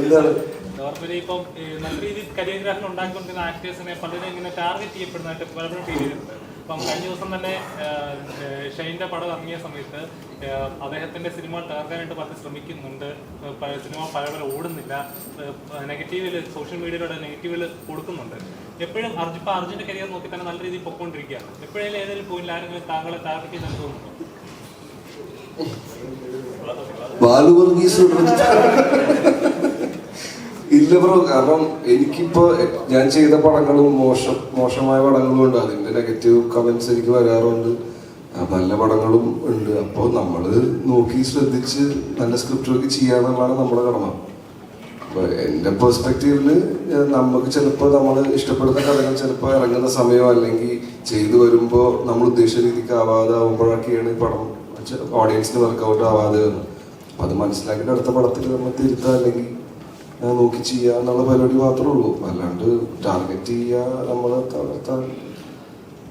എന്താണ്? നോർമലി ഇപ്പം നല്ല രീതിയിൽ കരിയർ ഗ്രാഫിൽ ഉണ്ടാക്കിക്കൊണ്ടിരുന്ന ആക്ടേഴ്സിനെ പലരും ഇങ്ങനെ ടാർഗറ്റ് ചെയ്യപ്പെടുന്നതായിട്ട് പലപ്പോഴും ഫീൽ ചെയ്തിട്ടുണ്ട്. അപ്പം കഴിഞ്ഞ ദിവസം തന്നെ ഷൈന്റെ പടം ഇറങ്ങിയ സമയത്ത് അദ്ദേഹത്തിന്റെ സിനിമ തകർക്കാനായിട്ട് പലരും ശ്രമിക്കുന്നുണ്ട്. സിനിമ പല പല ഓടുന്നില്ല നെഗറ്റീവിൽ സോഷ്യൽ മീഡിയയിലൂടെ നെഗറ്റീവിൽ കൊടുക്കുന്നുണ്ട്. എപ്പോഴും അർജുൻ ഇപ്പം അർജുന്റെ കരിയർ നോക്കി തന്നെ നല്ല രീതിയിൽ പൊക്കോണ്ടിരിക്കുകയാണ്. എപ്പോഴെങ്കിലും ഏതെങ്കിലും പോയിന്റ് ആരെങ്കിലും താങ്കളെ ടാർഗറ്റ് ചെയ്ത് തോന്നുന്നുണ്ടോ? ബാലു വർഗീസ് ഇല്ല ബ്രോ കാരണം എനിക്കിപ്പോ ഞാൻ ചെയ്ത പടങ്ങളും മോശം മോശമായ പടങ്ങളും ഉണ്ട്. അതിന്റെ നെഗറ്റീവ് കമന്റ്സ് എനിക്ക് വരാറുണ്ട്. നല്ല പടങ്ങളും ഉണ്ട്. അപ്പോൾ നമ്മൾ നോക്കി ശ്രദ്ധിച്ച് നല്ല സ്ക്രിപ്റ്റൊക്കെ ചെയ്യാന്നുള്ളതാണ് നമ്മുടെ കടമ. അപ്പൊ എന്റെ പെർസ്പെക്റ്റീവിൽ നമുക്ക് ചിലപ്പോൾ നമ്മൾ ഇഷ്ടപ്പെടുന്ന കഥകൾ ചിലപ്പോൾ ഇറങ്ങുന്ന സമയം അല്ലെങ്കിൽ ചെയ്തു വരുമ്പോൾ നമ്മൾ ഉദ്ദേശിച്ച രീതിക്ക് ആവാതെ ആവുമ്പോഴൊക്കെയാണ് ഈ പടം ഓഡിയൻസിന് വർക്കൗട്ട് ആവാതെ വന്നു. അപ്പൊ അത് മനസ്സിലാക്കിയിട്ട് അടുത്ത പടത്തിൽ നമ്മൾ തിരുത്താം അല്ലെങ്കിൽ നോക്കി ചെയ്യുക എന്നുള്ള പരിപാടി മാത്രമേ ഉള്ളൂ. അല്ലാണ്ട് ടാർഗറ്റ് ചെയ്യുക നമ്മളെ തളർത്താൻ